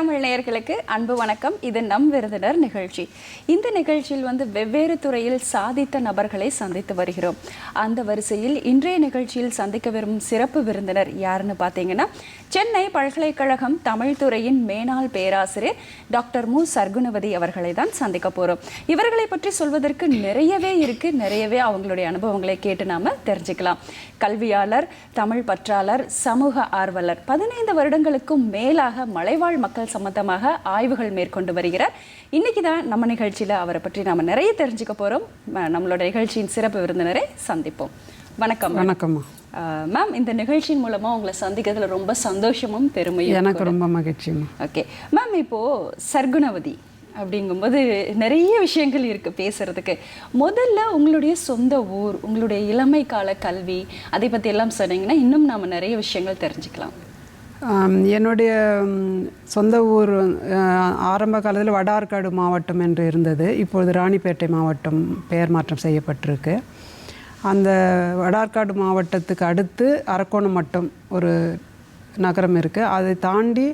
தமிழ் நேயர்களுக்கு அன்பு வணக்கம். இது நம் விருந்தினர் நிகழ்ச்சி. இந்த நிகழ்ச்சியில் வந்து வெவ்வேறு துறையில் சாதித்த நபர்களை சந்தித்து வருகிறோம். அந்த வரிசையில் இன்றைய நிகழ்ச்சியில் சந்திக்க விரும்பும் சிறப்பு விருந்தினர் யாருன்னு பார்த்தீங்கன்னா சென்னை பல்கலைக்கழகம் தமிழ் துறையின் மேனாள் பேராசிரியர் டாக்டர் மு. சர்க்குணவதி அவர்களை தான் சந்திக்க போகிறோம் இவர்களை பற்றி சொல்வதற்கு நிறையவே இருக்கு. நிறையவே அவங்களுடைய அனுபவங்களை கேட்டு நாம தெரிஞ்சுக்கலாம். கல்வியாளர் தமிழ் பற்றாளர் சமூக ஆர்வலர் பதினைந்து வருடங்களுக்கும் மேலாக மலைவாழ் மக்கள் சம்பந்தமாக ஆய்வுகள் மேற்கொண்டு வருகிறார். இன்னைக்கு தான் நம்ம நிகழ்ச்சி நிகழ்ச்சியில அவரை பற்றி நாம நிறைய தெரிஞ்சுக்க போறோம். ம- நம்மளோட நிகழ்ச்சியின் சிறப்பு விருந்தினரை சந்திப்போம். வணக்கம் ஆஹ் மேம் இந்த நிகழ்ச்சியின் மூலமா உங்களை சந்திக்கிறதுல ரொம்ப சந்தோஷமும் பெருமையும் எனக்கு ரொம்ப மகிழ்ச்சிம்மா ஓகே மேம் இப்போ சர்க்குணவதி அப்படிங்கும்போது நிறைய விஷயங்கள் இருக்கு பேசுறதுக்கு. முதல்ல உங்களுடைய சொந்த ஊர் உங்களுடைய இளமை கால கல்வி அதை பத்தி எல்லாம் சொன்னீங்கன்னா இன்னும் நாம நிறைய விஷயங்கள் தெரிஞ்சுக்கலாம். என்னுடைய சொந்த ஊர் ஆரம்ப காலத்தில் வடார்காடு மாவட்டம் என்று இருந்தது. இப்பொழுது ராணிப்பேட்டை மாவட்டம் பெயர் மாற்றம் செய்யப்பட்டிருக்கு. அந்த வடார்காடு மாவட்டத்துக்கு அடுத்து அரக்கோணம் மட்டம் ஒரு நகரம் இருக்குது அதை தாண்டி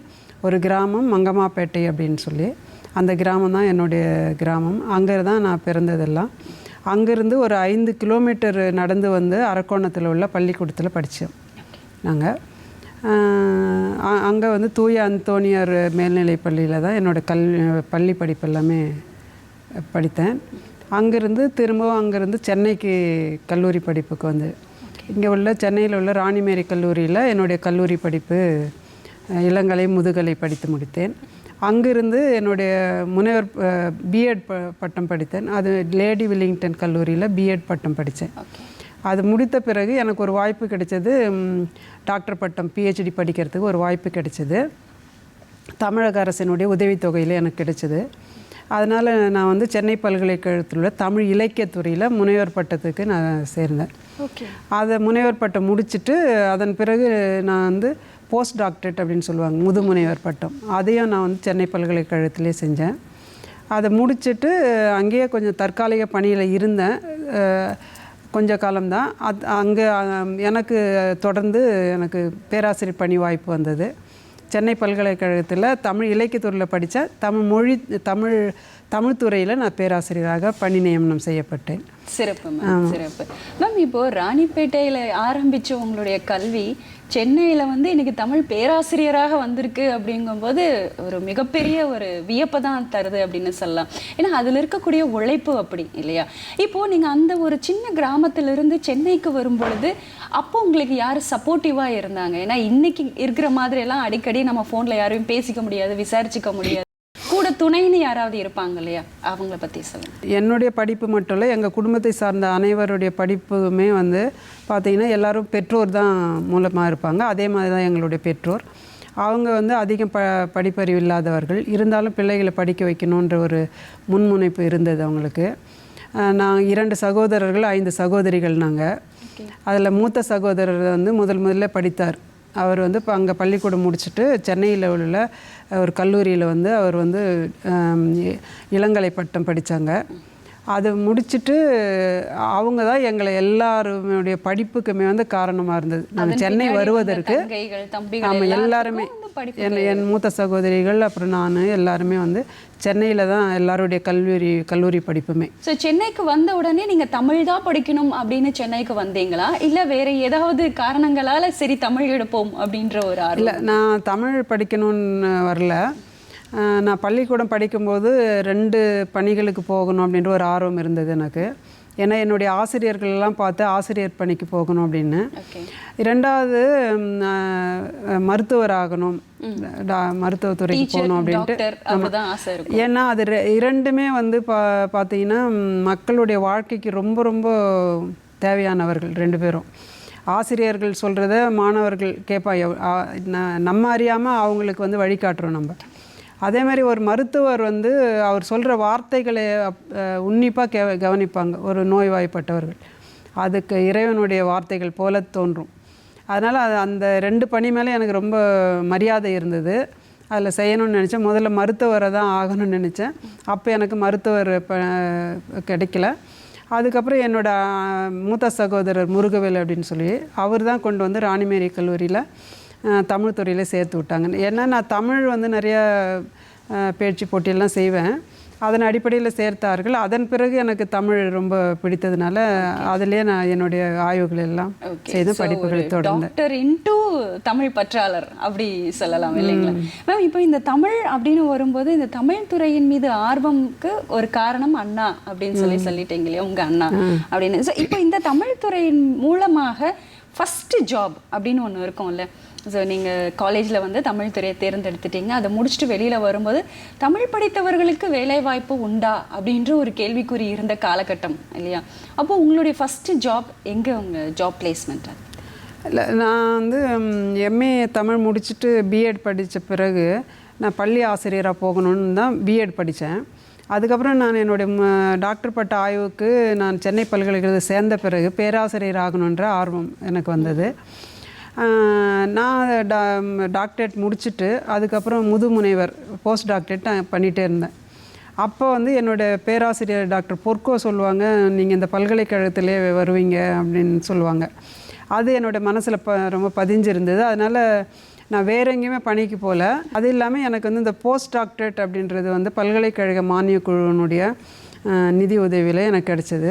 ஒரு கிராமம் மங்கம்மாப்பேட்டை அப்படின்னு சொல்லி அந்த கிராமம் தான் என்னுடைய கிராமம். அங்கே தான் நான் பிறந்ததெல்லாம். அங்கேருந்து ஒரு ஐந்து கிலோமீட்டர் நடந்து வந்து அரக்கோணத்தில் உள்ள பள்ளிக்கூடத்தில் படித்தோம் நாங்கள் அங்கே வந்து தூய அந்தோனியார் மேல்நிலைப் பள்ளியில் தான் என்னோடய கல்வி பள்ளி படிப்பு எல்லாமே படித்தேன். அங்கேருந்து திரும்பவும் அங்கேருந்து சென்னைக்கு கல்லூரி படிப்புக்கு வந்து. இங்கே உள்ள சென்னையில் உள்ள ராணிமேரி கல்லூரியில் என்னுடைய கல்லூரி படிப்பு இளங்கலை முதுகலை படித்து முடித்தேன். அங்கிருந்து என்னுடைய முனைவர் பிஎட் பட்டம் படித்தேன். அது லேடி வில்லிங்டன் கல்லூரியில் பிஎட் பட்டம் படித்தேன். அது முடித்த பிறகு எனக்கு ஒரு வாய்ப்பு கிடைச்சது டாக்டர் பட்டம் பிஹெச்டி படிக்கிறதுக்கு ஒரு வாய்ப்பு கிடைச்சது. தமிழக அரசினுடைய உதவித்தொகையில் எனக்கு கிடைச்சது. அதனால் நான் வந்து சென்னை பல்கலைக்கழகத்தில் உள்ள தமிழ் இலக்கியத்துறையில் முனைவர் பட்டத்துக்கு நான் சேர்ந்தேன். ஓகே. அதை முனைவர் பட்டம் முடிச்சுட்டு அதன் பிறகு நான் வந்து போஸ்ட் டாக்டரேட் அப்படின்னு சொல்லுவாங்க முதுமுனைவர் பட்டம். அதையும் நான் வந்து சென்னை பல்கலைக்கழகத்திலே செஞ்சேன். அதை முடிச்சுட்டு அங்கேயே கொஞ்சம் தற்காலிக பணியில் இருந்தேன். கொஞ்ச காலம்தான். அது அங்கே எனக்கு தொடர்ந்து எனக்கு பேராசிரியர் பணி வாய்ப்பு வந்தது. சென்னை பல்கலைக்கழகத்தில் தமிழ் இலக்கியத்துறையில் படித்தேன் தமிழ் மொழி தமிழ் தமிழ் துறையில் நான் பேராசிரியராக பணி நியமனம் செய்யப்பட்டேன். சிறப்பு மேம் சிறப்பு. மேம் இப்போ ராணிப்பேட்டையில ஆரம்பிச்ச உங்களுடைய கல்வி சென்னையில் வந்து இன்னைக்கு தமிழ் பேராசிரியராக வந்திருக்கு அப்படிங்கும்போது ஒரு மிகப்பெரிய ஒரு வியப்பை தான் தருது அப்படின்னு சொல்லலாம். ஏன்னா அதில் இருக்கக்கூடிய உழைப்பு அப்படி இல்லையா? இப்போது நீங்கள் அந்த ஒரு சின்ன கிராமத்திலிருந்து சென்னைக்கு வரும்பொழுது அப்போ உங்களுக்கு யார் சப்போர்ட்டிவாக இருந்தாங்க? ஏன்னா இன்னைக்கு இருக்கிற மாதிரி எல்லாம் அடிக்கடி நம்ம ஃபோனில் யாரையும் பேசிக்க முடியாது விசாரிச்சுக்க முடியாது. துணைன்னு யாராவது இருப்பாங்க இல்லையா? அவங்கள பத்தி சொல்லுங்க. என்னுடைய படிப்பு மட்டும் இல்லை எங்கள் குடும்பத்தை சார்ந்த அனைவருடைய படிப்புமே வந்து பார்த்திங்கன்னா எல்லாரும் பெற்றோர் தான் மூலமாக இருப்பாங்க. அதே மாதிரி தான் எங்களுடைய பெற்றோர். அவங்க வந்து அதிகம் ப படிப்பறிவு இல்லாதவர்கள். இருந்தாலும் பிள்ளைகளை படிக்க வைக்கணுன்ற ஒரு முன்முனைப்பு இருந்தது அவங்களுக்கு. நான் இரண்டு சகோதரர்கள் ஐந்து சகோதரிகள் நாங்கள் அதில் மூத்த சகோதரர் வந்து முதல் முதல்ல படித்தார். அவர் வந்து இப்போ அங்கே பள்ளிக்கூடம் முடிச்சுட்டு சென்னையில் உள்ள ஒரு கல்லூரியில் வந்து அவர் வந்து இளங்கலை பட்டம் படித்தாங்க அது முடிச்சுட்டு அவங்க தான் எங்களை எல்லாருடைய படிப்புக்குமே வந்து காரணமாக இருந்தது. நாங்கள் சென்னை வருவதற்கு எல்லாத்துக்கும் எல்லாருமே படிப்பு என் என் மூத்த சகோதரிகள் அப்புறம் நான் எல்லாருமே வந்து சென்னையில் தான் எல்லாருடைய கல்லூரி கல்லூரி படிப்புமே. ஸோ சென்னைக்கு வந்த உடனே நீங்க தமிழ் தான் படிக்கணும் அப்படின்னு சென்னைக்கு வந்தீங்களா? இல்ல வேற ஏதாவது காரணங்களால சரி தமிழ் எடுப்போம் அப்படின்ற ஒரு ஆர்வம்? இல்லை நான் தமிழ் படிக்கணும்னு வரல. நான் பள்ளிக்கூடம் படிக்கும்போது ரெண்டு பணிகளுக்கு போகணும் அப்படின்ற ஒரு ஆர்வம் இருந்தது எனக்கு. ஏன்னா என்னுடைய ஆசிரியர்கள் எல்லாம் பார்த்து ஆசிரியர் பணிக்கு போகணும் அப்படின்னு. இரண்டாவது மருத்துவர் ஆகணும். டா- மருத்துவத்துறைக்கு போகணும் அப்படின்ட்டு. ஏன்னா அது ரெ- இரண்டுமே வந்து பா பார்த்தீங்கன்னா மக்களுடைய வாழ்க்கைக்கு ரொம்ப ரொம்ப தேவையானவர்கள் ரெண்டு பேரும். ஆசிரியர்கள் சொல்கிறத மாணவர்கள் கேட்பா நம்ம அறியாமல் அவங்களுக்கு வந்து வழிகாட்டுறோம் நம்ம. அதே மாதிரி ஒரு மருத்துவர் வந்து அவர் சொல்கிற வார்த்தைகளை உன்னிப்பாக கே கவனிப்பாங்க. ஒரு நோய்வாய்ப்பட்டவர்கள். அதுக்கு இறைவனுடைய வார்த்தைகள் போல தோன்றும். அதனால் அது அந்த ரெண்டு பணி மேலே எனக்கு ரொம்ப மரியாதை இருந்தது. அதில் செய்யணும்னு நினச்சேன். முதல்ல மருத்துவரை தான் ஆகணும்னு நினச்சேன். அப்போ எனக்கு மருத்துவர் ப கிடைக்கல. அதுக்கப்புறம் என்னோடய மூத்த சகோதரர் முருகவேல் அப்படின்னு சொல்லி அவர் தான் கொண்டு வந்து ராணிமேரி கல்லூரியில் தமிழ் துறையில் சேர்த்து விட்டாங்க. ஏன்னா நான் தமிழ் வந்து நிறைய பேச்சு போட்டியெல்லாம் செய்வேன். அதன் அடிப்படையில் சேர்த்தார்கள். அதன் பிறகு எனக்கு தமிழ் ரொம்ப பிடித்ததுனால அதிலே நான் என்னுடைய ஆய்வுகள் எல்லாம் செய்து படிப்புகளை தொடர்ந்தேன். தமிழ் பற்றாளர் அப்படி சொல்லலாம் இல்லைங்களா? மேம் இப்போ இந்த தமிழ் அப்படின்னு வரும்போது இந்த தமிழ் துறையின் மீது ஆர்வம்க்கு ஒரு காரணம் அண்ணா அப்படின்னு சொல்லி சொல்லிட்டீங்க இல்லையா? உங்க அண்ணா அப்படின்னு. இப்போ இந்த தமிழ் துறையின் மூலமாக ஃபர்ஸ்ட் ஜாப் அப்படின்னு ஒன்று இருக்கும்ல. ஸோ நீங்கள் காலேஜில் வந்து தமிழ் துறையை தேர்ந்தெடுத்துட்டீங்க. அதை முடிச்சுட்டு வெளியில் வரும்போது தமிழ் படித்தவர்களுக்கு வேலை வாய்ப்பு உண்டா? அப்படின்ற ஒரு கேள்விக்குறி இருந்த காலகட்டம் இல்லையா? அப்போது உங்களுடைய ஃபஸ்ட்டு ஜாப் எங்கே உங்கள் ஜாப் பிளேஸ்மெண்ட் அது இல்லை நான் வந்து எம்ஏ தமிழ் முடிச்சுட்டு பிஎட் படித்த பிறகு நான் பள்ளி ஆசிரியராக போகணும்னு தான் பிஎட் படித்தேன். அதுக்கப்புறம் நான் என்னுடைய டாக்டர் பட்ட ஆய்வுக்கு நான் சென்னை பல்கலைக்கழகத்தை சேர்ந்த பிறகு பேராசிரியர் ஆகணுன்ற ஆர்வம் எனக்கு வந்தது. நான் டா டாக்டரேட் முடிச்சுட்டு அதுக்கப்புறம் முதுமுனைவர் போஸ்ட் டாக்டரேட் நான் பண்ணிகிட்டே இருந்தேன். அப்போ வந்து என்னோடய பேராசிரியர் டாக்டர் பொற்கோ சொல்லுவாங்க நீங்கள் இந்த பல்கலைக்கழகத்திலே வருவீங்க அப்படின்னு சொல்லுவாங்க. அது என்னோட மனசில் ப ரொம்ப பதிஞ்சிருந்தது. அதனால் நான் வேற எங்கேயுமே பணிக்கு போகல அது இல்லாமல் எனக்கு வந்து இந்த போஸ்ட் டாக்டரேட் அப்படின்றது வந்து பல்கலைக்கழக மானியக் குழுவினுடைய நிதி உதவியில் எனக்கு கிடச்சிது.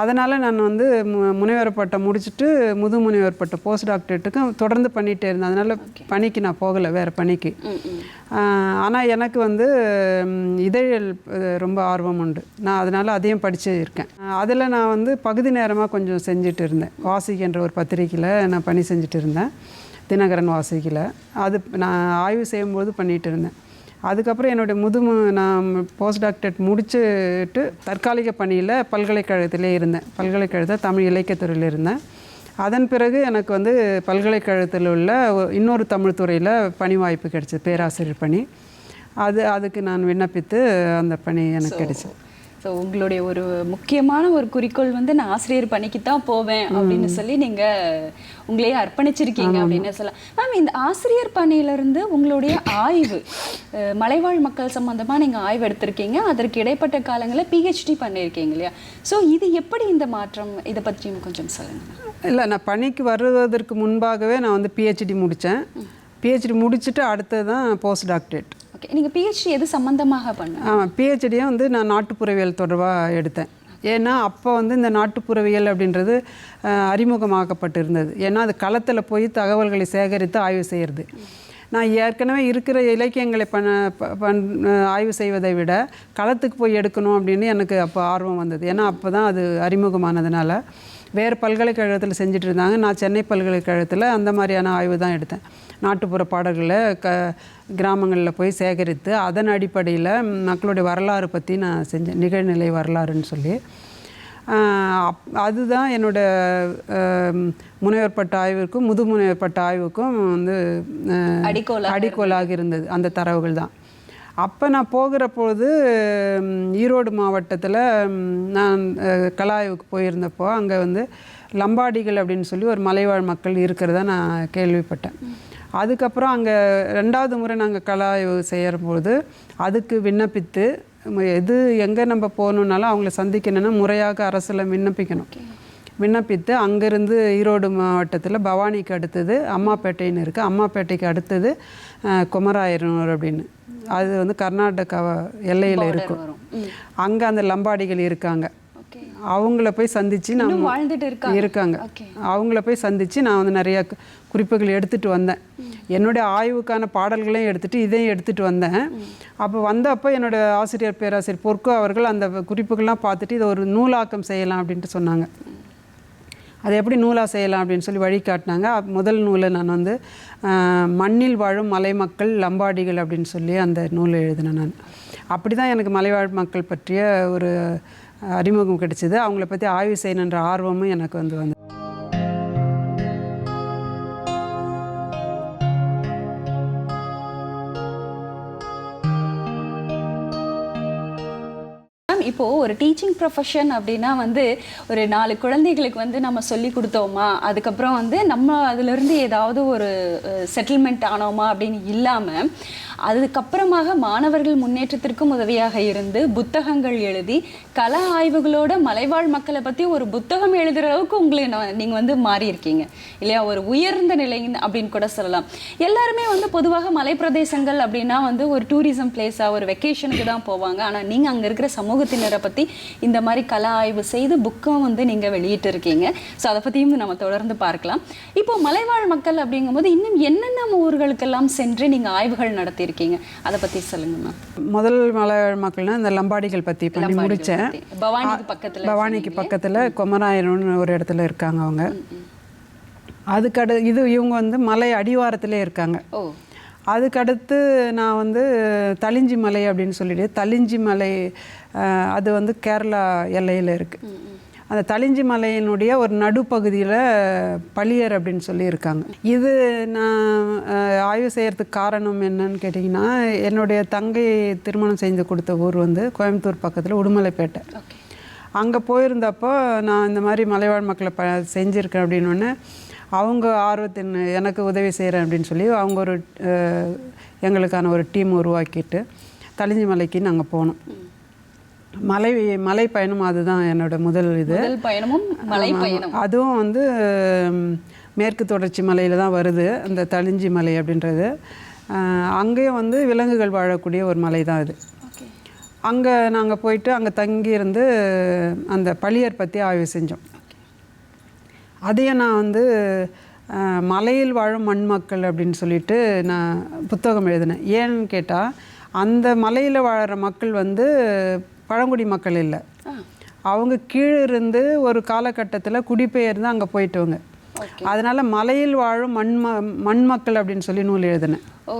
அதனால் நான் வந்து மு முனைவர் பட்டம் முடிச்சுட்டு முது முனைவர் பட்டம் போஸ்ட் டாக்டரேட்டுக்கும் தொடர்ந்து பண்ணிகிட்டே இருந்தேன். அதனால் பணிக்கு நான் போகலை வேறு பணிக்கு. ஆனால் எனக்கு வந்து இதழியல் ரொம்ப ஆர்வம் உண்டு. நான் அதனால் அதையும் படிச்சு இருக்கேன். அதில் நான் வந்து பகுதி நேரமாக கொஞ்சம் செஞ்சுட்டு இருந்தேன். வாசிக்கின்ற ஒரு பத்திரிக்கையில் நான் பணி செஞ்சுட்டு இருந்தேன். தினகரன் வாசிக்கையில் அது நான் ஆய்வு செய்யும்போது பண்ணிகிட்டு இருந்தேன். அதுக்கப்புறம் என்னுடைய முதுமு நான் போஸ்ட் டாக்டரேட் முடிச்சுட்டு தற்காலிக பணியில் பல்கலைக்கழகத்திலே இருந்தேன். பல்கலைக்கழகத்தில் தமிழ் இலக்கியத்துறையில் இருந்தேன். அதன் பிறகு எனக்கு வந்து பல்கலைக்கழகத்தில் உள்ள இன்னொரு தமிழ் துறையில் பணி வாய்ப்பு கிடைச்சது பேராசிரியர் பணி. அது அதுக்கு நான் விண்ணப்பித்து அந்த பணி எனக்கு கிடைச்சது. ஸோ உங்களுடைய ஒரு முக்கியமான ஒரு குறிக்கோள் வந்து நான் ஆசிரியர் பணிக்கு தான் போவேன் அப்படின்னு சொல்லி நீங்க உங்களையே அர்ப்பணிச்சிருக்கீங்க அப்படின்னு சொல்லலாம். மேம் இந்த ஆசிரியர் பணியிலிருந்து உங்களுடைய ஆய்வு மலைவாழ் மக்கள் சம்பந்தமா நீங்க ஆய்வு எடுத்திருக்கீங்க. அதற்கு இடைப்பட்ட காலங்களில் பிஹெச்டி பண்ணியிருக்கீங்க இல்லையா? ஸோ இது எப்படி இந்த மாற்றம்? இதை பற்றியும் கொஞ்சம் சொல்லுங்க. இல்லை நான் பணிக்கு வருவதற்கு முன்பாகவே நான் வந்து பிஹெச்டி முடித்தேன் பிஹெச்டி முடிச்சுட்டு அடுத்தது தான் போஸ்ட் டாக்டரேட் ஓகே நீங்கள் பிஹெச்டி எது சம்மந்தமாக பண்ண? ஆமாம் பிஹெச்டியை வந்து நான் நாட்டுப்புறவியல் தொடர்பாக எடுத்தேன். ஏன்னா அப்போ வந்து இந்த நாட்டுப்புறவியல் அப்படின்றது அறிமுகமாக்கப்பட்டிருந்தது. ஏன்னா அது களத்தில் போய் தகவல்களை சேகரித்து ஆய்வு செய்கிறது நான் ஏற்கனவே இருக்கிற இலக்கியங்களை பண்ண ப- பண் ஆய்வு செய்வதை விட களத்துக்கு போய் எடுக்கணும் அப்படின்னு எனக்கு அப்போ ஆர்வம் வந்தது. ஏன்னா அப்போ தான் அது அறிமுகமானதுனால வேறு பல்கலைக்கழகத்தில் செஞ்சுட்டு இருந்தாங்க. நான் சென்னை பல்கலைக்கழகத்தில் அந்த மாதிரியான ஆய்வு தான் எடுத்தேன். நாட்டுப்புற பாடல்களை க கிராமங்களில் போய் சேகரித்து அதன் அடிப்படையில் மக்களுடைய வரலாறு பற்றி நான் செஞ்சேன் நிகழ்நிலை வரலாறுன்னு சொல்லி. அப்- அதுதான் என்னோட முனைவர் பட்ட ஆய்வுக்கும் முது முனைவர் பட்ட ஆய்வுக்கும் வந்து ஆஹ், அடிக்கோலாக இருந்தது அந்த தரவுகள் தான். அப்போ நான் போகிற பொழுது ஈரோடு மாவட்டத்தில் நான் கலாய்வுக்கு போயிருந்தப்போ அங்கே வந்து லம்பாடிகள் அப்படின்னு சொல்லி ஒரு மலைவாழ் மக்கள் இருக்கிறதா நான் கேள்விப்பட்டேன். அதுக்கப்புறம் அங்கே ரெண்டாவது முறை நாங்கள் கலாய்வு செய்யறபோது அதுக்கு விண்ணப்பித்து எது எங்கே நம்ம போகணுன்னாலும் அவங்கள சந்திக்கணும்னா முறையாக அரசில் விண்ணப்பிக்கணும். விண்ணப்பித்து அங்கேருந்து ஈரோடு மாவட்டத்தில் பவானிக்கு அடுத்தது அம்மாப்பேட்டைன்னு இருக்குது அம்மாப்பேட்டைக்கு அடுத்தது குமராயனூர் அப்படின்னு. அது வந்து கர்நாடகா எல்லையில் இருக்கும். அங்கே அந்த லம்பாடிகள் இருக்காங்க. அவங்கள போய் சந்தித்து நான் வாழ்ந்துட்டு இருக்காங்க. இருக்காங்க. அவங்கள போய் சந்தித்து நான் வந்து நிறைய குறிப்புகள் எடுத்துகிட்டு வந்தேன். என்னுடைய ஆய்வுக்கான பாடல்களையும் எடுத்துகிட்டு இதையும் எடுத்துகிட்டு வந்தேன். அப்போ வந்தப்போ என்னோட ஆசிரியர் பேராசிரியர் பொற்கோ அவர்கள் அந்த குறிப்புகள்லாம் பார்த்துட்டு இதை ஒரு நூலாக்கம் செய்யலாம் அப்படின்ட்டு சொன்னாங்க. அதை எப்படி நூலாக செய்யலாம் அப்படின்னு சொல்லி வழி காட்டினாங்க. அப்ப முதல் நூலை நான் வந்து மண்ணில் வாழும் மலை மக்கள் லம்பாடிகள் அப்படின்னு சொல்லி அந்த நூலை எழுதினேன் நான். அப்படி தான் எனக்கு மலைவாழ் மக்கள் பற்றிய ஒரு அறிமுகம் கிடைச்சிது. அவங்கள பற்றி ஆய்வு செய்யணுன்ற ஆர்வமும் எனக்கு வந்து வந்து மேம் ஒரு டீச்சிங் ப்ரொஃபஷன் அப்படின்னா வந்து ஒரு நாலு குழந்தைகளுக்கு வந்து நம்ம சொல்லி கொடுத்தோமா? அதுக்கப்புறம் வந்து நம்ம அதிலிருந்து ஏதாவது ஒரு செட்டில்மெண்ட் ஆனோமா அப்படின்னு இல்லாமல் அதுக்கப்புறமாக மாணவர்கள் முன்னேற்றத்திற்கும் உதவியாக இருந்து புத்தகங்கள் எழுதி கல ஆய்வுகளோட மலைவாழ் மக்களை பற்றி ஒரு புத்தகம் எழுதுகிற அளவுக்கு உங்களை நான் நீங்கள் வந்து மாறியிருக்கீங்க. இல்லையா? ஒரு உயர்ந்த நிலை அப்படின்னு கூட சொல்லலாம். எல்லாருமே வந்து பொதுவாக மலை பிரதேசங்கள் அப்படின்னா வந்து ஒரு டூரிசம் பிளேஸாக ஒரு வெக்கேஷனுக்கு தான் போவாங்க. ஆனால் நீங்கள் அங்கே இருக்கிற சமூகத்தினரை பற்றி இந்த மாதிரி கல ஆய்வு செய்து புக்கும் வந்து நீங்கள் வெளியிட்டு இருக்கீங்க ஸோ அதை பற்றியும் நம்ம தொடர்ந்து பார்க்கலாம். இப்போ மலைவாழ் மக்கள் அப்படிங்கும்போது இன்னும் என்னென்ன ஊர்களுக்கெல்லாம் சென்று நீங்கள் ஆய்வுகள் நடத்தியிருக்கீங்க அதை பற்றி சொல்லுங்க மேம் முதல் மலை மக்கள்னா இந்த லம்பாடிகள் பற்றி பண்ணி முடித்தேன். பவானிக்கு பக்கத்துல பவானிக்கு பக்கத்தில் கொமராயரம்னு ஒரு இடத்துல இருக்காங்க அவங்க. அதுக்கடு இது இவங்க வந்து மலை அடிவாரத்திலே இருக்காங்க. ஓ. அதுக்கடுத்து நான் வந்து தளிஞ்சி மலை அப்படின்னு சொல்லிட்டு தளிஞ்சி மலை அது வந்து கேரளா எல்லையில் இருக்குது அந்த தளிஞ்சி மலையினுடைய ஒரு நடுப்பகுதியில் பளியர் அப்படின்னு சொல்லி இருக்காங்க இது நான் ஆய்வு செய்கிறதுக்கு காரணம் என்னன்னு கேட்டிங்கன்னா என்னுடைய தங்கை திருமணம் செஞ்சு கொடுத்த ஊர் வந்து கோயம்புத்தூர் பக்கத்தில் உடுமலைப்பேட்டை. அங்கே போயிருந்தப்போ நான் இந்த மாதிரி மலைவாழ் மக்களை ப செஞ்சுருக்கேன் அப்படின்னோடனே அவங்க ஆர்வத்தின் எனக்கு உதவி செய்கிறேன் அப்படின்னு சொல்லி அவங்க ஒரு எங்களுக்கான ஒரு டீம் உருவாக்கிட்டு தளிஞ்சி மலைக்கு நாங்கள் போனோம். மலை மலை பயணம் அதுதான் என்னோட முதல் இது. பயணமும் மலை பயணம் அதுவும் வந்து மேற்கு தொடர்ச்சி மலையில் தான் வருது அந்த தளிஞ்சி மலை அப்படின்றது. அங்கேயும் வந்து விலங்குகள் வாழக்கூடிய ஒரு மலை தான் இது ஓகே. அங்கே நாங்கள் போயிட்டு அங்கே தங்கியிருந்து அந்த பளியர் பற்றி ஆய்வு செஞ்சோம். அதையும் நான் வந்து மலையில் வாழும் மண் மக்கள் அப்படின்னு சொல்லிட்டு நான் புத்தகம் எழுதினேன். ஏன்னு கேட்டால் அந்த மலையில் வாழுற மக்கள் வந்து பழங்குடி மக்கள் இல்லை. அவங்க கீழே இருந்து ஒரு காலகட்டத்தில் குடிபெயர்ந்து அங்கே போயிட்டவங்க. அதனால் மலையில் வாழும் மண் மண் மக்கள் அப்படின்னு சொல்லி நூல் எழுதினேன். ஓ.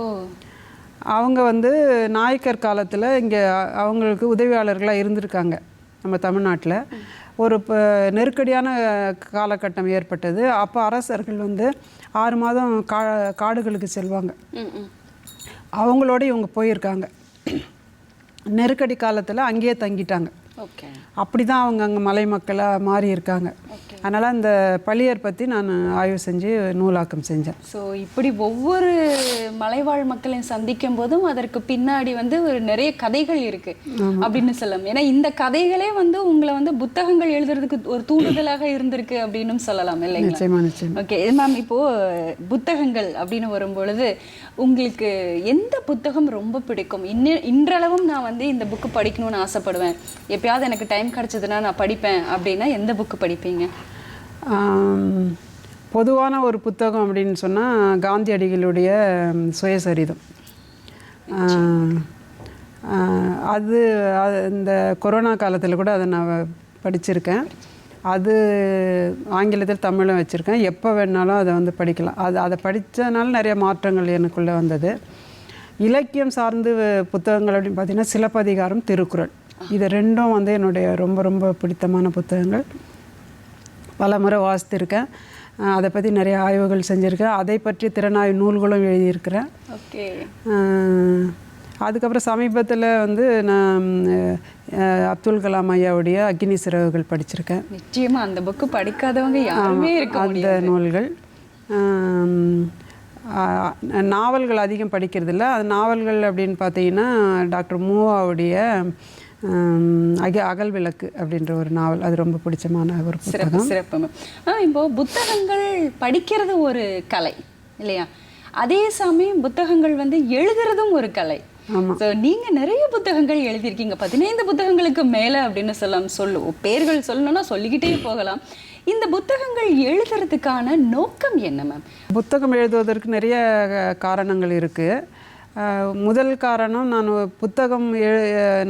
அவங்க வந்து நாயக்கர் காலத்தில் இங்கே அவங்களுக்கு உதவியாளர்களாக இருந்திருக்காங்க நம்ம தமிழ்நாட்டில். ஒரு நெருக்கடியான காலகட்டம் ஏற்பட்டது. அப்போ அரசர்கள் வந்து ஆறு மாதம் கா காடுகளுக்கு செல்வாங்க. அவங்களோட இவங்க போயிருக்காங்க. நெருக்கடி காலத்தில் அங்கேயே தங்கிட்டாங்க. ஓகே. அப்படி தான் அவங்க அங்கே மலை மக்களாக மாறி இருக்காங்க. அதனால் அந்த பளியர் பற்றி நான் ஆய்வு செஞ்சு நூலாக்கம் செஞ்சேன். ஸோ இப்படி ஒவ்வொரு மலைவாழ் மக்களையும் சந்திக்கும் போதும் அதற்கு பின்னாடி வந்து ஒரு நிறைய கதைகள் இருக்கு அப்படின்னு சொல்லலாம். ஏன்னா இந்த கதைகளே வந்து உங்களை வந்து புத்தகங்கள் எழுதுறதுக்கு ஒரு தூண்டுதலாக இருந்திருக்கு அப்படின்னு சொல்லலாம் இல்லைங்களா? நிச்சயமா நிச்சயம். ஓகே மேம் இப்போ புத்தகங்கள் அப்படின்னு வரும்பொழுது உங்களுக்கு எந்த புத்தகம் ரொம்ப பிடிக்கும்? இன்ன இன்றளவும் நான் வந்து இந்த புக்கு படிக்கணும்னு ஆசைப்படுவேன். எப்பயாவது எனக்கு டைம் கிடைச்சதுன்னா நான் படிப்பேன். அப்படின்னா எந்த புக்கு படிப்பீங்க? பொதுவான ஒரு புத்தகம் அப்படின்னு சொன்னால் காந்தியடிகளுடைய சுயசரிதம். அது இந்த கொரோனா காலத்தில் கூட அதை நான் படிச்சிருக்கேன். அது ஆங்கிலத்தில் தமிழும் வச்சுருக்கேன். எப்போ வேணாலும் அதை வந்து படிக்கலாம். அது அதை படித்தனால நிறைய மாற்றங்கள் எனக்குள்ளே வந்தது. இலக்கியம் சார்ந்து புத்தகங்கள் அப்படின்னு பார்த்தீங்கன்னா சிலப்பதிகாரம் திருக்குறள். இது ரெண்டும் வந்து என்னுடைய ரொம்ப ரொம்ப பிடித்தமான புத்தகங்கள். பல முறை வாசித்திருக்கேன். அதை பற்றி நிறைய ஆய்வுகள் செஞ்சுருக்கேன். அதை பற்றி திறனாய்வு நூல்களும் எழுதியிருக்கிறேன். ஓகே. அதுக்கப்புறம் சமீபத்தில் வந்து நான் அப்துல் கலாம் ஐயாவுடைய அக்னி சிறகுகள் படிச்சிருக்கேன். நிச்சயமா அந்த புக்கு படிக்காதவங்க யாருமே இருக்க அந்த நூல்கள். நாவல்கள் அதிகம் படிக்கிறதில்ல. அது நாவல்கள் அப்படின்னு பார்த்தீங்கன்னா டாக்டர் மூவாவுடைய அக அகல் விளக்கு அப்படின்ற ஒரு நாவல். அது ரொம்ப பிடிச்சமான ஒரு சிறப்பு புத்தகம் சிறப்பு இப்போ புத்தகங்கள் படிக்கிறது ஒரு கலை இல்லையா? அதே சமயம் புத்தகங்கள் வந்து எழுதுறதும் ஒரு கலை. ஸோ நீங்க நிறைய புத்தகங்கள் எழுதியிருக்கீங்க. பதினைந்து புத்தகங்களுக்கு மேல அப்படின்னு சொல்லலாம். சொல்லு. பேர்கள் சொல்லணும்னா சொல்லிக்கிட்டே போகலாம். இந்த புத்தகங்கள் எழுதுறதுக்கான நோக்கம் என்ன மேம் புத்தகம் எழுதுவதற்கு நிறைய காரணங்கள் இருக்குது முதல் காரணம் நான் புத்தகம் எழு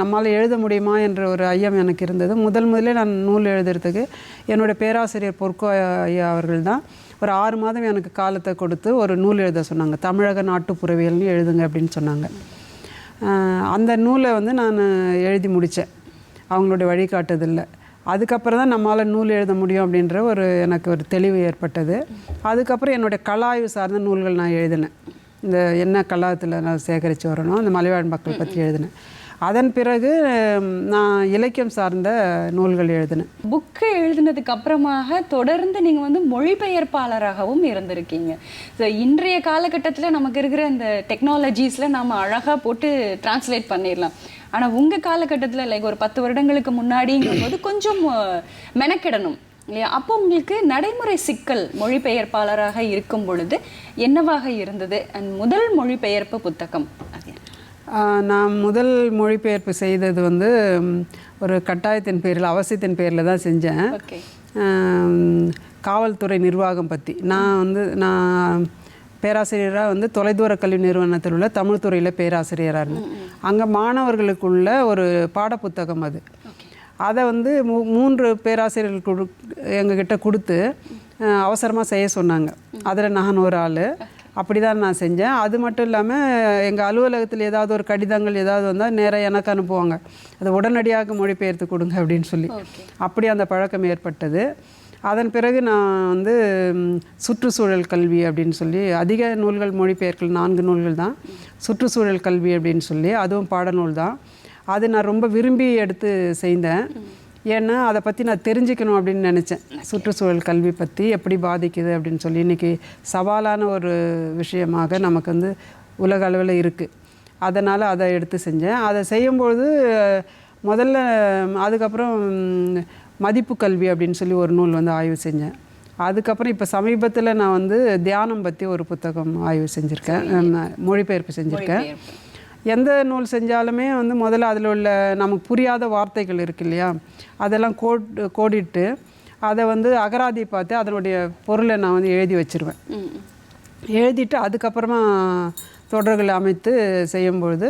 நம்மால் எழுத முடியுமா என்ற ஒரு ஐயம் எனக்கு இருந்தது. முதல் முதலே நான் நூல் எழுதுறதுக்கு என்னோட பேராசிரியர் பொற்கோ ஐயா அவர்கள் தான் ஒரு ஆறு மாதம் எனக்கு காலத்தை கொடுத்து ஒரு நூல் எழுத சொன்னாங்க. தமிழக நாட்டுப்புறவியல்னு எழுதுங்க அப்படின்னு சொன்னாங்க. அந்த நூலை வந்து நான் எழுதி முடித்தேன். அவங்களுடைய வழிகாட்டுதலில். அதுக்கப்புறம் தான் நம்மளால் நூல் எழுத முடியும் அப்படின்ற ஒரு எனக்கு ஒரு தெளிவு ஏற்பட்டது. அதுக்கப்புறம் என்னுடைய கலாய்வு சார்ந்த நூல்கள் நான் எழுதினேன். இந்த என்ன கலாத்தில் நான் சேகரித்து வரணும் அந்த மலைவாழ் மக்கள் பற்றி எழுதினேன். அதன் பிறகு நான் இலக்கியம் சார்ந்த நூல்கள் எழுதினேன். புக்கு எழுதினதுக்கு அப்புறமாக தொடர்ந்து நீங்கள் வந்து மொழிபெயர்ப்பாளராகவும் இருந்திருக்கீங்க. ஸோ இன்றைய காலகட்டத்தில் நமக்கு இருக்கிற இந்த டெக்னாலஜிஸில் நாம் அழகாக போட்டு டிரான்ஸ்லேட் பண்ணிடலாம் ஆனால் உங்கள் காலகட்டத்தில் லைக் ஒரு பத்து வருடங்களுக்கு முன்னாடிங்கும் போது கொஞ்சம் மெனக்கிடணும் இல்லையா? அப்போ உங்களுக்கு நடைமுறை சிக்கல் மொழிபெயர்ப்பாளராக இருக்கும் பொழுது என்னவாக இருந்தது? அண்ட் முதல் மொழிபெயர்ப்பு புத்தகம் அது நான் முதல் மொழிபெயர்ப்பு செய்தது வந்து ஒரு கட்டாயத்தின் பேரில் அவசியத்தின் பேரில் தான் செஞ்சேன். காவல்துறை நிர்வாகம் பற்றி நான் வந்து நான் பேராசிரியராக வந்து தொலைதூர கல்வி நிறுவனத்தில் உள்ள தமிழ் துறையில் பேராசிரியராக இருந்தேன். அங்கே மாணவர்களுக்குள்ள ஒரு பாடப்புத்தகம் அது. அதை வந்து மூ மூன்று பேராசிரியர்கள் கொடு எங்ககிட்ட கொடுத்து அவசரமாக செய்ய சொன்னாங்க. அதில் நான் ஒரு ஆள். அப்படி தான் நான் செஞ்சேன். அது மட்டும் இல்லாமல் எங்கள் அலுவலகத்தில் ஏதாவது ஒரு கடிதங்கள் ஏதாவது வந்தால் நேராக எனக்கு அனுப்புவாங்க. அதை உடனடியாக மொழிபெயர்த்து கொடுங்க அப்படின்னு சொல்லி. அப்படி அந்த பழக்கம் ஏற்பட்டது. அதன் பிறகு நான் வந்து சுற்றுச்சூழல் கல்வி அப்படின்னு சொல்லி அதிக நூல்கள் மொழிபெயர்க்கல் நான்கு நூல்கள் தான். சுற்றுச்சூழல் கல்வி அப்படின்னு சொல்லி அதுவும் பாடநூல் தான். அது நான் ரொம்ப விரும்பி எடுத்து செய்தேன். ஏன்னா அதை பற்றி நான் தெரிஞ்சுக்கணும் அப்படின்னு நினச்சேன். சுற்றுச்சூழல் கல்வி பற்றி எப்படி பாதிக்குது அப்படின்னு சொல்லி இன்றைக்கி சவாலான ஒரு விஷயமாக நமக்கு வந்து உலக அளவில் இருக்குது அதனால் அதை எடுத்து செஞ்சேன். அதை செய்யும்பொழுது முதல்ல அதுக்கப்புறம் மதிப்பு கல்வி அப்படின்னு சொல்லி ஒரு நூல் வந்து ஆய்வு செஞ்சேன். அதுக்கப்புறம் இப்போ சமீபத்தில் நான் வந்து தியானம் பற்றி ஒரு புத்தகம் ஆய்வு செஞ்சுருக்கேன். மொழிபெயர்ப்பு செஞ்சுருக்கேன். எந்த நூல் செஞ்சாலுமே வந்து முதல்ல அதில் உள்ள நமக்கு புரியாத வார்த்தைகள் இருக்கு இல்லையா? அதெல்லாம் கோட் கோடிட்டு அதை வந்து அகராதி பார்த்து அதனுடைய பொருளை நான் வந்து எழுதி வச்சிருவேன். எழுதிட்டு அதுக்கப்புறமா தொடர்களை அமைத்து செய்யும்பொழுது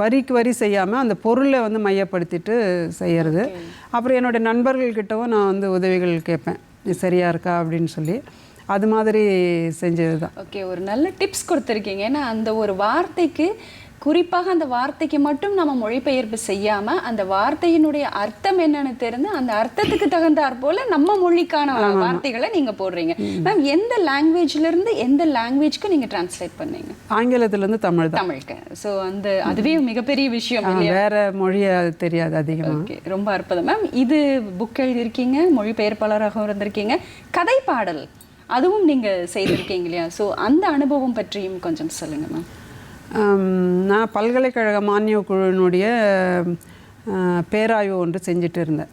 வரிக்கு வரி செய்யாமல் அந்த பொருளை வந்து மையப்படுத்திட்டு செய்கிறது அப்புறம் என்னுடைய நண்பர்கள்கிட்டவும் நான் வந்து உதவிகள் கேட்பேன். சரியாக இருக்கா? அப்படின்னு சொல்லி. அது மாதிரி செஞ்சது தான் ஓகே ஒரு நல்ல டிப்ஸ் கொடுத்துருக்கீங்க. ஏன்னா அந்த ஒரு வார்த்தைக்கு குறிப்பாக அந்த வார்த்தைக்கு மட்டும் நம்ம மொழிபெயர்ப்பு செய்யாம அந்த வார்த்தையினுடைய அர்த்தம் என்னன்னு தெரிந்து அந்த அர்த்தத்துக்கு தகுந்தாற் போல நம்ம மொழிக்கான வார்த்தைகளை நீங்க போடுறீங்க. மேம் எந்த லாங்குவேஜ்ல இருந்து எந்த லாங்குவேஜ்க்கு நீங்க டிரான்ஸ்லேட் பண்ணீங்க? ஆங்கிலத்துலேருந்து தமிழ் தமிழுக்கு. ஸோ அந்த அதுவே மிகப்பெரிய விஷயம் வேற மொழியை தெரியாது அதிகமாக ஓகே ரொம்ப அற்புதம். மேம் இது புக் எழுதியிருக்கீங்க மொழிபெயர்ப்பாளராகவும் இருந்திருக்கீங்க. கதை பாடல். அதுவும் நீங்க செய்திருக்கீங்க இல்லையா? ஸோ அந்த அனுபவம் பற்றியும் கொஞ்சம் சொல்லுங்க மேம் நான் பல்கலைக்கழக மானிய குழுவினுடைய பேராய்வு ஒன்று செஞ்சுட்டு இருந்தேன்.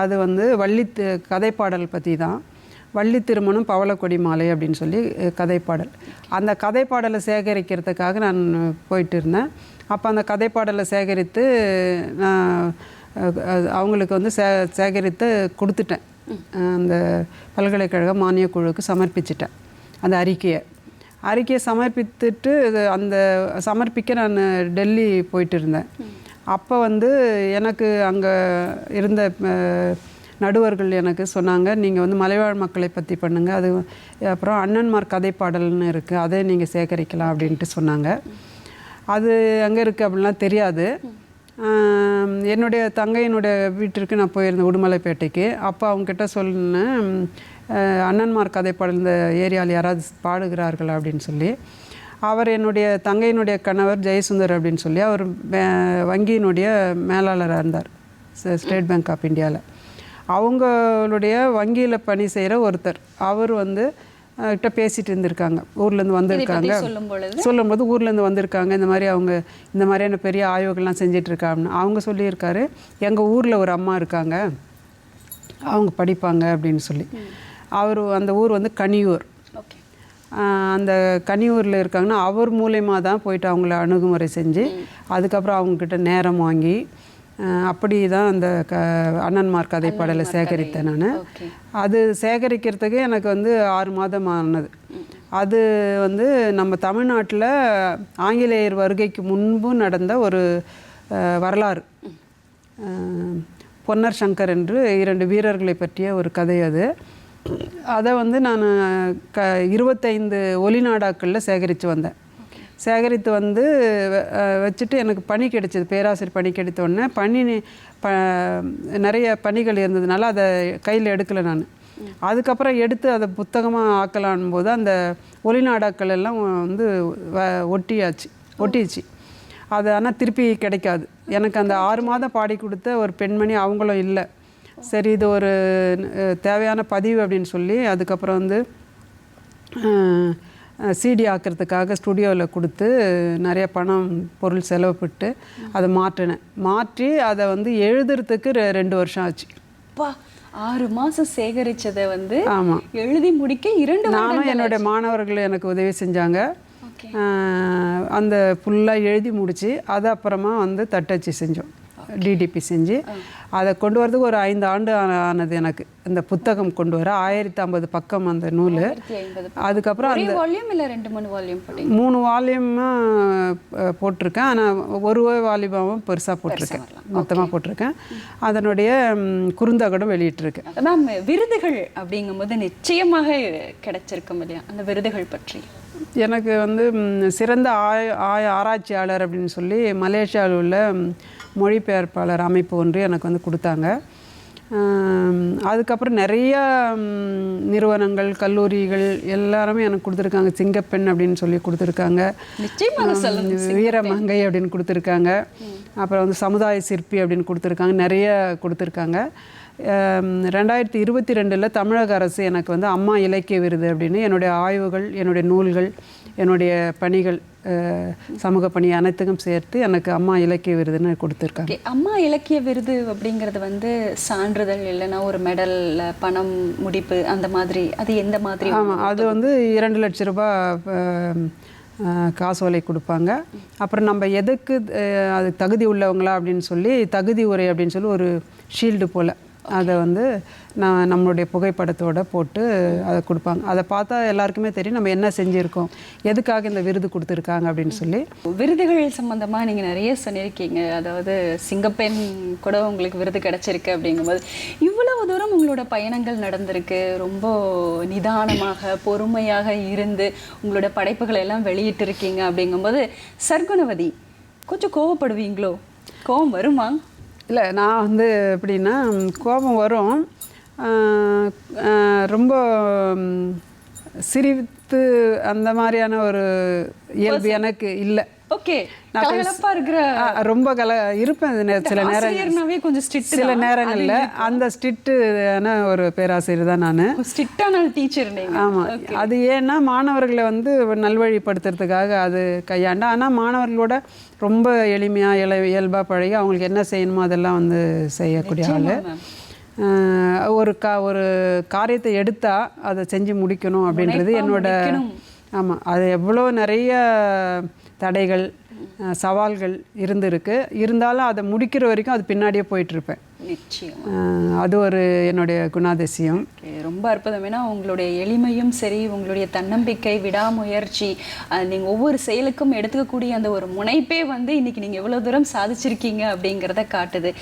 அது வந்து வள்ளி கதைப்பாடல் பற்றி தான். வள்ளி திருமணம் பவளக்கொடி மாலை அப்படின்னு சொல்லி கதைப்பாடல். அந்த கதைப்பாடலை சேகரிக்கிறதுக்காக நான் போயிட்டு இருந்தேன். அப்போ அந்த கதைப்பாடலை சேகரித்து நான் அவங்களுக்கு வந்து சே சேகரித்து கொடுத்துட்டேன். அந்த பல்கலைக்கழக மானிய குழுவுக்கு சமர்ப்பிச்சிட்டேன். அந்த அறிக்கையை. அறிக்கையை சமர்ப்பித்துட்டு அந்த சமர்ப்பிக்க நான் டெல்லி போயிட்டு இருந்தேன் அப்போ வந்து எனக்கு அங்கே இருந்த நடுவர்கள் எனக்கு சொன்னாங்க நீங்கள் வந்து மலைவாழ் மக்களை பற்றி பண்ணுங்கள் அது அப்புறம் அண்ணன்மார் கதை பாடல்னு இருக்குது. அதை நீங்கள் சேகரிக்கலாம் அப்படின்ட்டு சொன்னாங்க. அது அங்கே இருக்குது அப்படிலாம் தெரியாது. என்னுடைய தங்கையினுடைய வீட்டிற்கு நான் போயிருந்தேன் உடுமலைப்பேட்டைக்கு. அப்போ அவங்கக்கிட்ட சொன்னேன் அண்ணன்மார் கதை இந்த ஏரியாவில் யாராவது பாடுகிறார்களா அப்படின்னு சொல்லி அவர் என்னுடைய தங்கையினுடைய கணவர் ஜெயசுந்தர் அப்படின்னு சொல்லி அவர் மே- வங்கியினுடைய மேலாளராக இருந்தார் ஸ்டேட் பேங்க் ஆஃப் இந்தியாவில் அவங்களுடைய வங்கியில் பணி செய்கிற ஒருத்தர். அவர் வந்து கிட்ட பேசிட்டு இருந்திருக்காங்க. ஊர்லேருந்து வந்திருக்காங்க. சொல்லும்போது ஊர்லேருந்து வந்திருக்காங்க. இந்த மாதிரி அவங்க இந்த மாதிரியான பெரிய ஆய்வுகள்லாம் செஞ்சுட்டு இருக்காங்கன்னு அவங்க சொல்லியிருக்காரு. எங்கள் ஊரில் ஒரு அம்மா இருக்காங்க. அவங்க படிப்பாங்க அப்படின்னு சொல்லி. அவர் அந்த ஊர் வந்து கனியூர். அந்த கனியூரில் இருக்காங்கன்னா அவர் மூலயமா தான் போயிட்டு அவங்கள அணுகுமுறை செஞ்சு அதுக்கப்புறம் அவங்கக்கிட்ட நேரம் வாங்கி அப்படி தான் அந்த க அண்ணன்மார் கதைப்பாடலை சேகரித்தேன் நான். அது சேகரிக்கிறதுக்கு எனக்கு வந்து ஆறு மாதம் ஆனது அது வந்து நம்ம தமிழ்நாட்டில் ஆங்கிலேயர் வருகைக்கு முன்பு நடந்த ஒரு வரலாறு. பொன்னர் சங்கர் என்று இரண்டு வீரர்களை பற்றிய ஒரு கதை அது. அதை வந்து நான் க இருபத்தைந்து ஒலிநாடாக்களில் சேகரித்து வந்தேன். சேகரித்து வந்து வச்சுட்டு எனக்கு பணி கிடைச்சது. பேராசிரியர் பணி கிடைத்த உடனே பணி ப நிறைய பணிகள் இருந்ததுனால அதை கையில் எடுக்கலை நான். அதுக்கப்புறம் எடுத்து அதை புத்தகமாக ஆக்கலான் போது அந்த ஒளிநாடாக்கள் எல்லாம் வந்து வ- ஒட்டியாச்சு ஒட்டிடுச்சு. அது ஆனால் திருப்பி கிடைக்காது. எனக்கு அந்த ஆறு மாதம் பாடி கொடுத்த ஒரு பெண்மணி அவங்களும் இல்லை. சரி இது ஒரு தேவையான பதிவு அப்படின்னு சொல்லி அதுக்கப்புறம் வந்து சிடி ஆக்கிறதுக்காக ஸ்டுடியோவில் கொடுத்து நிறைய பணம் பொருள் செலவுப்பட்டு அதை மாற்றினேன். மாற்றி அதை வந்து எழுதுறதுக்கு ரெ- ரெண்டு வருஷம் ஆச்சு. ஆறு மாசம் சேகரிச்சதை வந்து ஆமாம் எழுதி முடிக்க இரண்டு நானும் என்னுடைய மாணவர்கள் எனக்கு உதவி செஞ்சாங்க. அந்த ஃபுல்லாக எழுதி முடித்து அது அப்புறமா வந்து தட்டச்சு செஞ்சோம். டிடிபி செஞ்சு அதை கொண்டு வரதுக்கு ஒரு ஐந்து ஆண்டு ஆன- ஆனது எனக்கு. இந்த புத்தகம் கொண்டு வர ஆயிரத்தி ஐம்பது பக்கம் அந்த நூல். அதுக்கப்புறம் ஒரே வால்யூம் இல்ல ரெண்டு மூணு வால்யூம் மூணு வால்யூமாக போட்டிருக்கேன். ஆனால் ஒரு வால்யூமாவும் பெருசாக போட்டிருக்கேன். மொத்தமாக போட்டிருக்கேன். அதனுடைய குறுந்தகடும் வெளியிட்டிருக்கேன் மேம் விருதுகள் அப்படிங்கும்போது நிச்சயமாக கிடைச்சிருக்கும் இல்லையா? அந்த விருதுகள் பற்றி. எனக்கு வந்து சிறந்த ஆய் ஆய் ஆராய்ச்சியாளர் அப்படின்னு சொல்லி மலேசியாவில் உள்ள மொழிபெயர்ப்பாளர் அமைப்பு ஒன்று எனக்கு வந்து கொடுத்தாங்க. அதுக்கப்புறம் நிறைய நிறுவனங்கள் கல்லூரிகள் எல்லாருமே எனக்கு கொடுத்துருக்காங்க. சிங்கப்பெண் அப்படின்னு சொல்லி கொடுத்துருக்காங்க. வீரமங்கை அப்படின்னு கொடுத்துருக்காங்க. அப்புறம் வந்து சமுதாய சிற்பி அப்படின்னு கொடுத்துருக்காங்க. நிறைய கொடுத்துருக்காங்க. ரெண்டாயிரத்தி இருபத்தி ரெண்டில் தமிழக அரசு எனக்கு வந்து அம்மா இலக்கிய விருது அப்படின்னு என்னுடைய ஆய்வுகள் என்னுடைய நூல்கள் என்னுடைய பணிகள் சமூக பணி அனைத்துக்கும் சேர்த்து எனக்கு அம்மா இலக்கிய விருதுன்னு கொடுத்துருக்காங்க. அம்மா இலக்கிய விருது அப்படிங்கிறது வந்து சான்றிதழ் இல்லைன்னா ஒரு மெடல் பணம் முடிப்பு அந்த மாதிரி அது எந்த மாதிரி ஆமாம் அது வந்து இரண்டு லட்ச ரூபாய் காசோலை கொடுப்பாங்க. அப்புறம் நம்ம எதுக்கு அது தகுதி உள்ளவங்களா அப்படின்னு சொல்லி தகுதி உரை அப்படின்னு சொல்லி ஒரு ஷீல்டு போல். அதை வந்து நான் நம்மளுடைய புகைப்படத்தோட போட்டு அதை கொடுப்பாங்க. அதை பார்த்தா எல்லாருக்குமே தெரியும் நம்ம என்ன செஞ்சுருக்கோம் எதுக்காக இந்த விருது கொடுத்துருக்காங்க அப்படின்னு சொல்லி. விருதுகள் சம்மந்தமாக நீங்கள் நிறைய சொல்லியிருக்கீங்க. அதாவது சிங்கப்பெண் கூட உங்களுக்கு விருது கிடச்சிருக்கு அப்படிங்கும்போது இவ்வளவு தூரம் உங்களோட பயணங்கள் நடந்திருக்கு. ரொம்ப நிதானமாக பொறுமையாக இருந்து உங்களோட படைப்புகளை எல்லாம் வெளியிட்டு இருக்கீங்க அப்படிங்கும்போது சர்க்குணவதி கொஞ்சம் கோவப்படுவீங்களோ? கோவம் வருமா? இல்லை நான் வந்து எப்படின்னா கோபம் வரும். ரொம்ப சிரித்து அந்த மாதிரியான ஒரு இயல்பு எனக்கு இல்லை. ஓகே கலகலப்பா இருக்கிற ரொம்ப கல இருப்பேன் சில ஆசிரியர்னாவே கொஞ்சம் ஸ்ட்ரிக்ட் சில நேரங்களில் அந்த ஸ்ட்ரிக்டான ஒரு பேராசிரியர் தான் நான். ஸ்ட்ரிக்டான டீச்சர் ஆமாம் அது ஏன்னா மாணவர்களை வந்து நல்வழிப்படுத்துறதுக்காக அது கையாண்டு ஆனால் மாணவர்களோட ரொம்ப எளிமையாக இல இயல்பாக பழகி அவங்களுக்கு என்ன செய்யணுமோ அதெல்லாம் வந்து செய்யக்கூடிய ஆள். ஒரு கா ஒரு காரியத்தை எடுத்தால் அதை செஞ்சு முடிக்கணும் அப்படின்றது என்னோட ஆமாம் அது எவ்வளோ நிறைய தடைகள் சவால்கள் இருந்திருக்கு. இருந்தாலும் அதை முடிக்கிற வரைக்கும் அது பின்னாடியே போயிட்டுருப்பேன் அது ஒரு என்னுடைய குணாதிசயம். ரொம்ப அற்புதம். ஏன்னா உங்களுடைய எளிமையும் சரி உங்களுடைய தன்னம்பிக்கை விடாமுயற்சி அஹ், நீங்க ஒவ்வொரு செயலுக்கும் எடுத்துக்கக்கூடிய அந்த ஒரு முனைப்பே வந்து இன்னைக்கு நீங்க எவ்வளவு தூரம் சாதிச்சிருக்கீங்க அப்படிங்கிறத காட்டுது.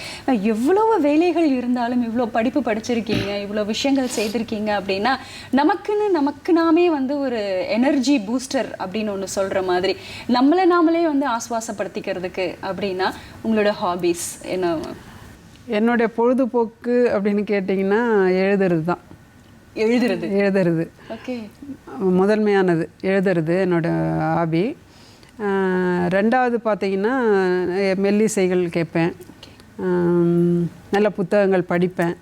எவ்வளவு வேலைகள் இருந்தாலும் இவ்வளோ படிப்பு படிச்சிருக்கீங்க இவ்வளோ விஷயங்கள் செய்திருக்கீங்க அப்படின்னா நமக்குன்னு நமக்கு நாமே வந்து ஒரு எனர்ஜி பூஸ்டர் அப்படின்னு ஒன்று சொல்ற மாதிரி. நம்மளை நாமளே வந்து ஆஸ்வாசப்படுத்திக்கிறதுக்கு அப்படின்னா உங்களோட ஹாபிஸ் என்ன? என்னுடைய பொழுதுபோக்கு அப்படின்னு கேட்டிங்கன்னா எழுதுறது தான். எழுதுறது. எழுதுறது. ஓகே. முதன்மையானது எழுதுறது என்னோட ஹாபி ரெண்டாவது பார்த்தீங்கன்னா மெல்லிசைகள் கேட்பேன். நல்ல புத்தகங்கள் படிப்பேன்.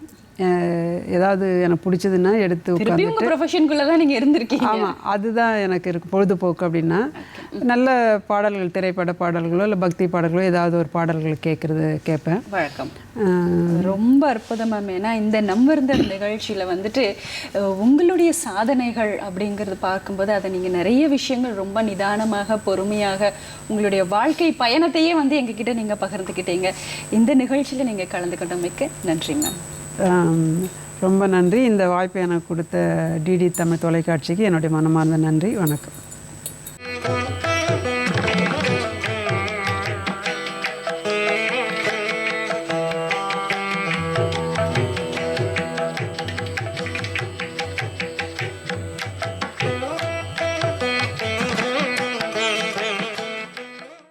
ஏதாவது எனக்கு பிடிச்சதுன்னா எடுத்து உட்காந்து ப்ரொஃபஷனுக்குள்ள தான் நீங்க இருந்திருக்கீங்க. ஆமாம் அதுதான் எனக்கு இருக்கு பொழுதுபோக்கு அப்படின்னா. நல்ல பாடல்கள் திரைப்பட பாடல்களோ இல்லை பக்தி பாடல்களோ ஏதாவது ஒரு பாடல்கள் கேட்குறது கேட்பேன் வழக்கம். ரொம்ப அற்புதம் மேம் ஏன்னா இந்த நம்பிருந்த நிகழ்ச்சியில வந்துட்டு உங்களுடைய சாதனைகள் அப்படிங்கிறது பார்க்கும்போது அதை நீங்க நிறைய விஷயங்கள் ரொம்ப நிதானமாக பொறுமையாக உங்களுடைய வாழ்க்கை பயணத்தையே வந்து எங்ககிட்ட நீங்க பகிர்ந்துக்கிட்டீங்க. இந்த நிகழ்ச்சியில நீங்க கலந்துக்கிட்டமைக்கு நன்றி மேம் ரொம்ப நன்றி. இந்த வாய்ப்பை எனக்கு கொடுத்த டிடி தமிழ் தொலைக்காட்சிக்கு என்னுடைய மனமார்ந்த நன்றி. வணக்கம்.